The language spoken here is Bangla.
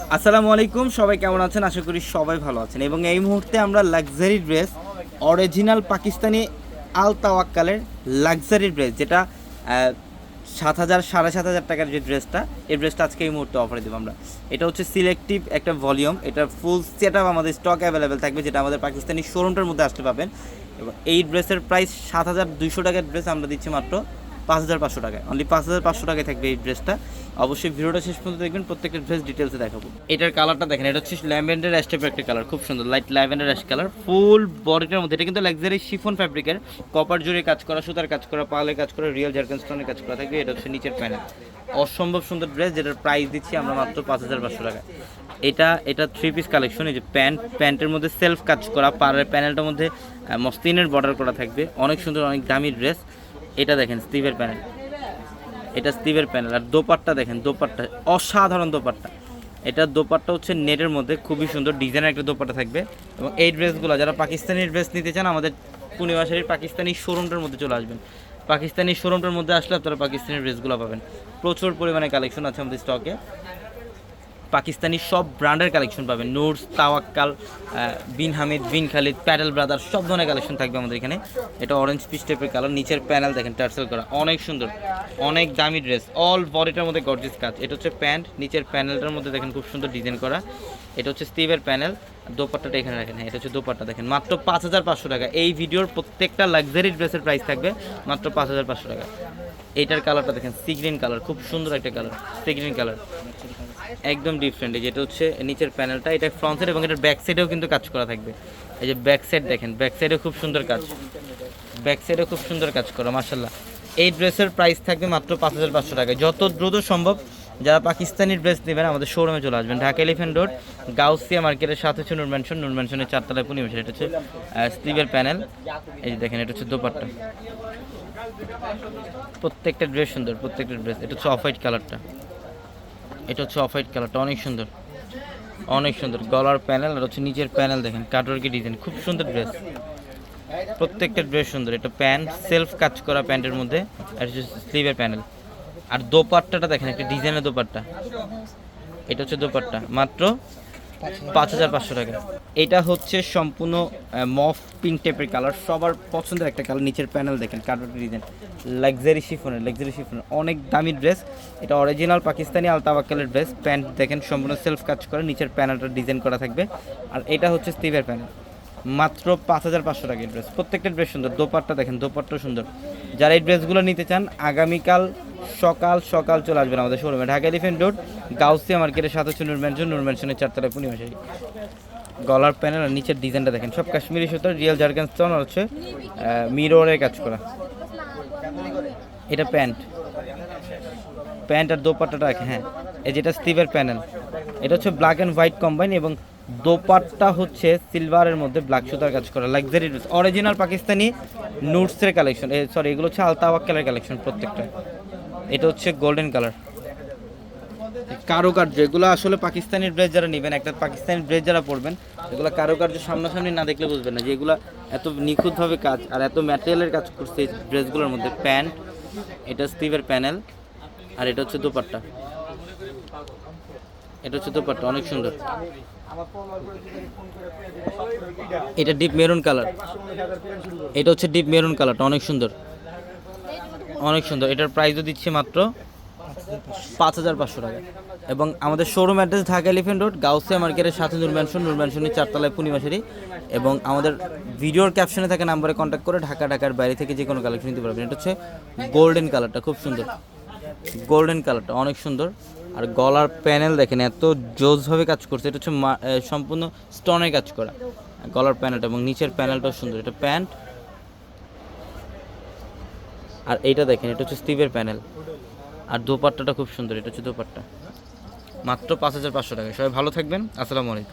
আসসালামু আলাইকুম, সবাই কেমন আছেন? আশা করি সবাই ভালো আছেন। এবং এই মুহূর্তে আমরা লাক্সারি ড্রেস অরিজিনাল পাকিস্তানি আল তাওয়াক্কালের লাক্সারি ড্রেস যেটা সাত হাজার, সাড়ে সাত হাজার টাকার যে ড্রেসটা এই ড্রেসটা আজকে এই মুহূর্তে অফারে দেবো আমরা। এটা হচ্ছে সিলেক্টিভ একটা ভলিউম এটা ফুল সেট আপ আমাদের স্টক অ্যাভেলেবেল থাকবে, যেটা আমাদের পাকিস্তানি শোরুমটার মধ্যে আসতে পাবেন। এবং এই ড্রেসের প্রাইস সাত হাজার দুইশো টাকার ড্রেস আমরা দিচ্ছি মাত্র পাঁচ হাজার পাঁচশো টাকায়। অনলি পাঁচ হাজার পাঁচশো টাকায় থাকবে এই ড্রেসটা অবশ্যই ভিডিওটা শেষ পর্যন্ত দেখবেন, প্রত্যেকটা ড্রেস ডিটেলসে দেখাবো। এটার কালারটা দেখেন, এটা হচ্ছে ল্যাভেন্ডার অ্যাশ টাইপের একটা কালার খুব সুন্দর light lavender ash colour full বডিটার মধ্যে। এটা কিন্তু লাক্সারি শিফন ফ্যাব্রিকের কপার জুড়ে কাজ করা, সুতার কাজ করা পালে কাজ করা রিয়েল জার্কেন স্টোনের কাজ করা থাকবে, এটা হচ্ছে নিচের প্যানেল অসম্ভব সুন্দর ড্রেস যেটার প্রাইস দিচ্ছি আমরা মাত্র পাঁচ হাজার পাঁচশো টাকা। এটা এটা থ্রি পিস কালেকশন এই যে প্যান্ট প্যান্টের মধ্যে সেলফ কাজ করা পাড়ের প্যানেলটার মধ্যে মস্তিনের বর্ডার করা থাকবে। অনেক সুন্দর, অনেক দামি ড্রেস এটা দেখেন স্টিভের প্যানেল এটা স্টিভের প্যানেল। আর দোপাট্টা দেখেন, দোপাট্টা, অসাধারণ দোপাট্টা। এটার দোপাট্টা হচ্ছে নেটের মধ্যে, খুবই সুন্দর ডিজাইনের একটা দোপাট্টা থাকবে। এবং এই ড্রেসগুলো, যারা পাকিস্তানি ড্রেস নিতে চান, আমাদের পূর্ণিমাশারির পাকিস্তানি শোরুমটার মধ্যে চলে আসবেন। পাকিস্তানি শোরুমটার মধ্যে আসলে আপনারা পাকিস্তানি ড্রেসগুলো পাবেন। প্রচুর পরিমাণে কালেকশন আছে আমাদের স্টকে পাকিস্তানি সব ব্র্যান্ডের কালেকশন পাবেন। নুরস, তাওয়াক্কাল বিন হামিদ, বিন খালিদ, প্যাডেল ব্রাদার, সব ধরনের কালেকশন থাকবে আমাদের এখানে। এটা অরেঞ্জ পিস টাইপের কালার নিচের প্যানেল দেখেন টার্সেল করা অনেক সুন্দর, অনেক দামি ড্রেস অল বডিটার মধ্যে গর্জিস কাজ। এটা হচ্ছে প্যান্ট নিচের প্যানেলটার মধ্যে দেখেন খুব সুন্দর ডিজাইন করা। এটা হচ্ছে স্টিভের প্যানেল দোপাট্টাটা এখানে রাখেন। হ্যাঁ এটা হচ্ছে দোপাট্টা দেখেন, মাত্র পাঁচ হাজার পাঁচশো টাকা। এই ভিডিওর প্রত্যেকটা লাক্সারি ড্রেসের প্রাইস থাকবে মাত্র পাঁচ হাজার পাঁচশো টাকা। এইটার কালারটা দেখেন সি গ্রিন কালার খুব সুন্দর একটা কালার সি গ্রিন কালার একদম ডিফারেন্ট যেটা হচ্ছে নিচের প্যানেলটা এটা ফ্রন্ট সাইড এবং এটার ব্যাক সাইডেও কিন্তু কাজ করা থাকবে। এই যে ব্যাক সাইড দেখেন ব্যাক সাইডেও খুব সুন্দর কাজ। ব্যাক সাইডেও খুব সুন্দর কাজ করা মাসাল্লাহ এই ড্রেসের প্রাইস থাকবে মাত্র পাঁচ হাজার পাঁচশো টাকা যত দ্রুত সম্ভব যারা পাকিস্তানি ড্রেস নেবেন, আমাদের শোরুমে চলে আসবেন। ঢাকা এলিফেন্ট রোড গাউসিয়া মার্কেটের সাথে হচ্ছে নুর ম্যানশন চারতলায় পূর্ণিমেশ এটা হচ্ছে স্লিভের প্যানেল এই যে দেখেন, এটা হচ্ছে দোপাট্টা। প্রত্যেকটা ড্রেস সুন্দর, প্রত্যেকটা ড্রেস। এটা হচ্ছে অফ হোয়াইট কালারটা এটা হচ্ছে অফ হোয়াইট কালারটা অনেক সুন্দর। অনেক সুন্দর। গলার প্যানেল আর হচ্ছে নিচের প্যানেল দেখেন কাটওয়ার্কি ডিজাইন খুব সুন্দর ড্রেস। প্রত্যেকটা ড্রেস সুন্দর। এটা প্যান্ট সেলফ কাজ করা প্যান্টের মধ্যে, আর হচ্ছে স্লিভের প্যানেল আর দোপাট্টাটা দেখেন, একটা ডিজাইনের দোপাট্টা। এটা হচ্ছে দোপাট্টা, মাত্র পাঁচ হাজার পাঁচশো টাকা। এটা হচ্ছে সম্পূর্ণ মফ পিঙ্ক টাইপের কালার সবার পছন্দের একটা কালার নিচের প্যানেল দেখেন কার্ডের ডিজাইন লাক্সারি শিফনের লাক্সারি শিফনের অনেক দামি ড্রেস এটা অরিজিনাল পাকিস্তানি আলতাবাক্কালের ড্রেস প্যান্ট দেখেন, সম্পূর্ণ সেলফ কাজ করে, নিচের প্যানেলটা ডিজাইন করা থাকবে। আর এটা হচ্ছে স্টিভের প্যানেল মাত্র পাঁচ হাজার পাঁচশো টাকার ড্রেস প্রত্যেকটা ড্রেস সুন্দর, দোপাট্টা দেখেন দোপাট্টা সুন্দর। যারা এই ড্রেসগুলো নিতে চান, আগামীকাল সকাল সকাল চলে আসবেন আমাদের শোরুমে ঢাকা এলিফেন্ট রোড গাউসিয়া মার্কেটের সাথে হচ্ছে নুর ম্যানশন নুর ম্যানশনের চারতলায় পূর্ণিমাশারি গলার প্যানেল আর নিচের ডিজাইনটা দেখেন। সব কাশ্মীরি সুতার রিয়েল জার্গান স্টোন আর হচ্ছে মিররের কাজ করা। এটা প্যান্ট। প্যান্ট আর দোপাট্টাটা হ্যাঁ। এই যেটা স্টিভের প্যানেল এটা হচ্ছে ব্ল্যাক অ্যান্ড হোয়াইট কম্বাইন এবং দোপাট্টা হচ্ছে সিলভারের মধ্যে ব্ল্যাক সুতার কাজ করা। লাক্সারি অরিজিনাল পাকিস্তানি নুটসের কালেকশন সরি এগুলো হচ্ছে আলতাওয়াক্কালের কালেকশন প্রত্যেকটা। এটা হচ্ছে গোল্ডেন কালার কারুকার্য, এগুলো আসলে পাকিস্তানি ড্রেস যারা নেবেন, একটা পাকিস্তানি ড্রেস যারা পরবেন, এগুলো কারুকার্য সামনাসামনি না দেখলে বুঝবেন না যে এগুলো এত নিখুঁতভাবে কাজ, আর এত ম্যাটেরিয়ালের কাজ করছে এই ড্রেসগুলোর মধ্যে। প্যান্ট এটা স্টিভের প্যানেল আর এটা হচ্ছে দোপাট্টা। এটা হচ্ছে দোপাট্টা, অনেক সুন্দর। এটা ডিপ মেরুন কালার এটা হচ্ছে ডিপ মেরুন কালারটা অনেক সুন্দর। অনেক সুন্দর। এটার প্রাইসও দিচ্ছে মাত্র পাঁচ হাজার পাঁচশো টাকা। এবং আমাদের showroom address Dhaka Elephant Road Gausia মার্কেটের সাথে নূর ম্যানশন নূর ম্যানশনের চারতলায় পূর্ণিমাশারি এবং আমাদের ভিডিওর ক্যাপশনে থাকা নাম্বারে কন্ট্যাক্ট করে ঢাকা, ঢাকার বাইরে থেকে যে কোনো কালেকশন নিতে পারবেন। এটা হচ্ছে গোল্ডেন কালারটা খুব সুন্দর। গোল্ডেন কালারটা অনেক সুন্দর। আর গলার প্যানেল দেখেন, এত জোসভাবে কাজ করছে। এটা হচ্ছে সম্পূর্ণ স্টোনের কাজ করা। গলার প্যানেলটা এবং নিচের প্যানেলটাও সুন্দর। এটা প্যান্ট আর এইটা দেখেন, এটা হচ্ছে স্টিভের প্যানেল আর দোপাট্টাটা খুব সুন্দর, এটা হচ্ছে দোপাট্টা। মাত্র পাঁচ হাজার পাঁচশো টাকা। সবাই ভালো থাকবেন। আসসালামু আলাইকুম।